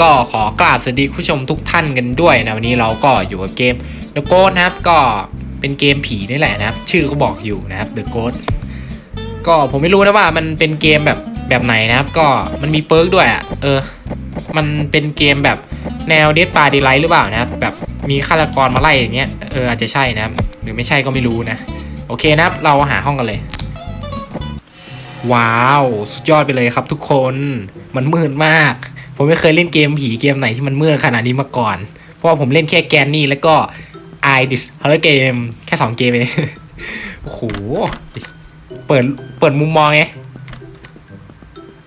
ก็ขอกราบสวัสดีผู้ชมทุกท่านกันด้วยนะวันนี้เราก็อยู่กับเกม The Ghost นะครับก็เป็นเกมผีนี่แหละนะครับ ชื่อก็บอกอยู่นะครับ The Ghost ก็ผมไม่รู้นะว่ามันเป็นเกมแบบแบบไหนนะครับ ก็มันมีเปิร์กด้วยอะเออ มันเป็นเกมแบบแนวเด d ปาดีไลท์หรือเปล่านะครับ แบบมีฆาตกรมาไล่อย่างเงี้ยเอออาจจะใช่นะครับ หรือไม่ใช่ก็ไม่รู้นะ โอเคนะครับ เราหาห้องกันเลยว้าว สุดยอดไปเลยครับทุกคน มันมืดมาก ผมไม่เคยเล่นเกมผีเกมไหนที่มันมืดขนาดนี้มาก่อน เพราะว่าผมเล่นแค่แกนนี่แล้วก็ i dis horror game แค่ 2 เกมเองโอ้โห เปิด เปิดมุมมองไง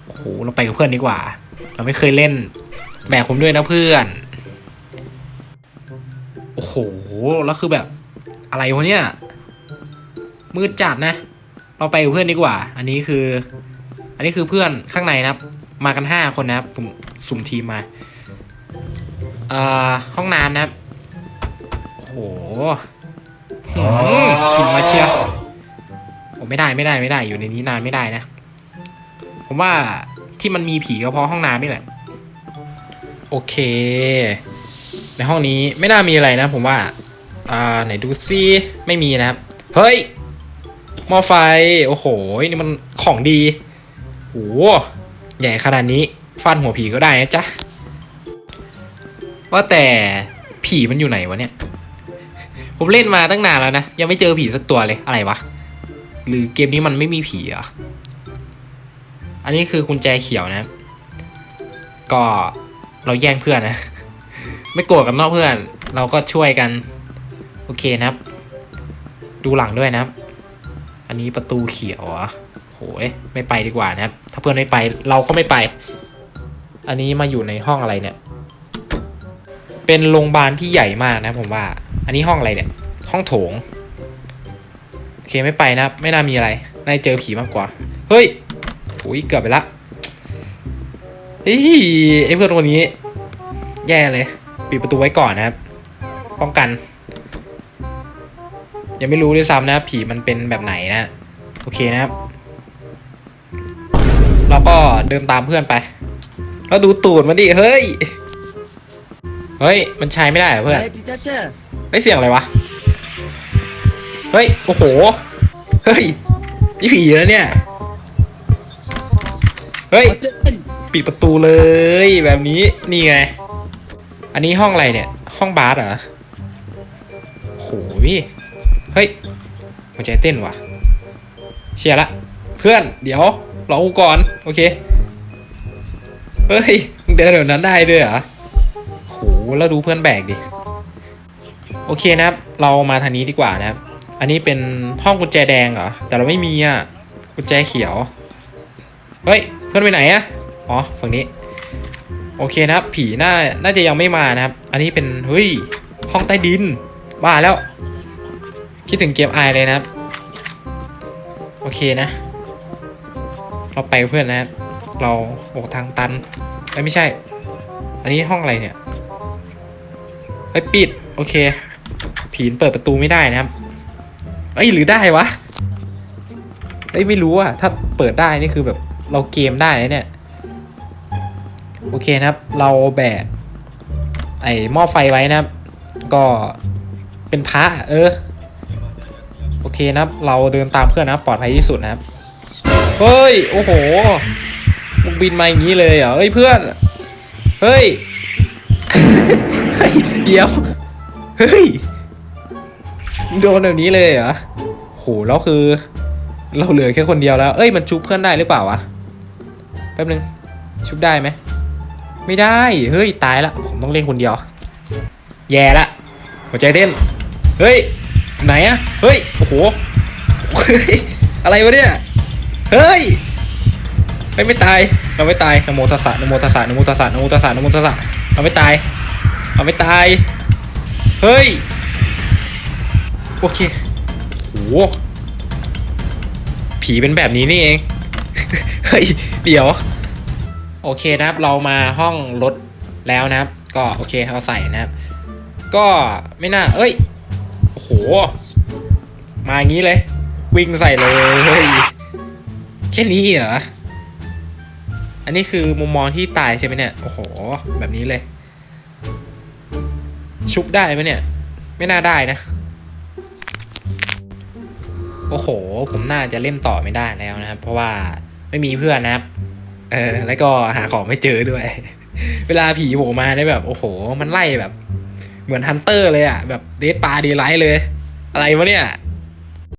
โอ้โห เราไปกับเพื่อนดีกว่า เราไม่เคยเล่น แบกผมด้วยนะเพื่อน โอ้โห แล้วคือแบบอะไรวะเนี่ย มืดจัดนะ เราไปกับเพื่อนดีกว่า อันนี้คือ อันนี้คือเพื่อนข้างในนะครับ มากันห้าคนนะครับ ผมสุ่มทีมมาเอ่อห้องน้ำนะครับโอ้โหหืมกลิ่นมาเชียวโอ้ไม่ได้ไม่ได้ไม่ได้อยู่ในนี้นานไม่ได้นะ ผมว่าที่มันมีผีก็เพราะห้องน้ำนี่แหละ โอเค ในห้องนี้ไม่น่ามีอะไรนะ ผมว่าอ่าไหนดูซิไม่มีนะครับ เฮ้ยหม้อไฟ โอ้โห นี่มันของดีโอ้โห ใหญ่ขนาดนี้ฟันหัวผีก็ได้นะจ๊ะ ว่าแต่ผีมันอยู่ไหนวะเนี่ย ผมเล่นมาตั้งนานแล้วนะ ยังไม่เจอผีสักตัวเลยอะไรวะ หรือเกมนี้มันไม่มีผีเหรออันนี้คือกุญแจเขียวนะ ก็เราแย่งเพื่อนนะ ไม่โกรธกันนอกเพื่อน เราก็ช่วยกัน โอเคนะครับ ดูหลังด้วยนะครับ อันนี้ประตูเขียวอะโหยไม่ไปดีกว่านะครับ ถ้าเพื่อนไม่ไปเราก็ไม่ไป อันนี้มาอยู่ในห้องอะไรเนี่ย เป็นโรงพยาบาลที่ใหญ่มากนะผมว่า อันนี้ห้องอะไรเนี่ย ห้องโถงโอเคไม่ไปนะ ไม่น่ามีอะไรน่าเจอผีมากกว่า เฮ้ยโอ้ยเกือบไปละเฮ้ยไอเพื่อนคนนี้ แย่เลย ปิดประตูไว้ก่อนนะครับ ป้องกัน ยังไม่รู้ด้วยซ้ำนะ ผีมันเป็นแบบไหนนะ โอเคนะครับ เราก็เดินตามเพื่อนไป แล้วดูตูดมันดิเฮ้ย เฮ้ย มันใช้ไม่ได้เพื่อนไม่เสียงอะไรวะ เฮ้ย โอ้โห เฮ้ย นี่ผีแล้วเนี่ย เฮ้ย ปิดประตูเลยแบบนี้ นี่ไง อันนี้ห้องอะไรเนี่ย ห้องบาร์เหรอโหยเฮ้ยหัวใจเต้นว่ะ เชียร์ละ เพื่อน เดี๋ยว รอกูก่อน โอเค เฮ้ย มึงเดินแบบนั้นได้ด้วยเหรอโหแล้วดูเพื่อนแบกดิ โอเคนะครับ เรามาทางนี้ดีกว่านะครับ อันนี้เป็นห้องกุญแจแดงเหรอ แต่เราไม่มีอะ กุญแจเขียว เฮ้ย เพื่อนไปไหนอะอ๋อ ฝั่งนี้ โอเคนะครับ ผีน่า น่าจะยังไม่มานะครับ อันนี้เป็น เฮ้ย ห้องใต้ดิน บ้าแล้ว คิดถึงเกมไอเลยนะครับ โอเคนะ เราไปเพื่อนนะครับเราบอกทางตันเอ้ยไม่ใช่ อันนี้ห้องอะไรเนี่ยเฮ้ยปิด โอเค ผีเปิดประตูไม่ได้นะครับเอ้ยหรือได้วะเอ้ยไม่รู้อะถ้าเปิดได้นี่คือแบบเราเกมได้เนี่ยโอเคนะครับ เราแบกไอ้หม้อไฟไว้นะครับ ก็เป็นพระเออ โอเคนะครับ เราเดินตามเพื่อนนะปลอดภัยที่สุดนะครับ เฮ้ย โอ้โหมึงบินมาอย่างนี้เลยเหรอเฮ้ยเพื่อน เฮ้ย เดี๋ยว เฮ้ยโดนแบบนี้เลยเหรอโหแล้วคือ เราเหลือแค่คนเดียวแล้ว เอ้ย มันชุบเพื่อนได้หรือเปล่าวะ แป๊บนึง ชุบได้ไหม ไม่ได้ เฮ้ย ตายละ ผมต้องเล่นคนเดียว แย่ละ หัวใจเต้น เฮ้ย ไหนอะเฮ้ย โอ้โหเฮ้ยอะไรวะเนี่ย เฮ้ยเฮ้ยไม่ตายเราไม่ตายนโมตัสสะนโมตัสสะนโมตัสสะนโมตัสสะนโมตัสสะเราไม่ตายเราไม่ตายเฮ้ยโอเคโหผีเป็นแบบนี้นี่เองเฮ้ยเดี๋ยวโอเคนะครับเรามาห้องรถแล้วนะครับ ก็โอเคเอาใส่นะครับ ก็ไม่น่าเอ้ยโอ้โหมาอย่างนี้เลย วิ่งใส่เลย แค่นี้เหรอ อันนี้คือมุมมองที่ตายใช่ไหมเนี่ย โอ้โห แบบนี้เลย ชุบได้ไหมเนี่ย ไม่น่าได้นะ โอ้โห ผมน่าจะเล่นต่อไม่ได้แล้วนะครับ เพราะว่าไม่มีเพื่อนนะครับ เออ แล้วก็หาของไม่เจอด้วย เวลาผีโผล่มาได้แบบ โอ้โห มันไล่แบบ เหมือนฮันเตอร์เลยอะแบบเดทปาดีไลท์เลย อะไรวะเนี่ย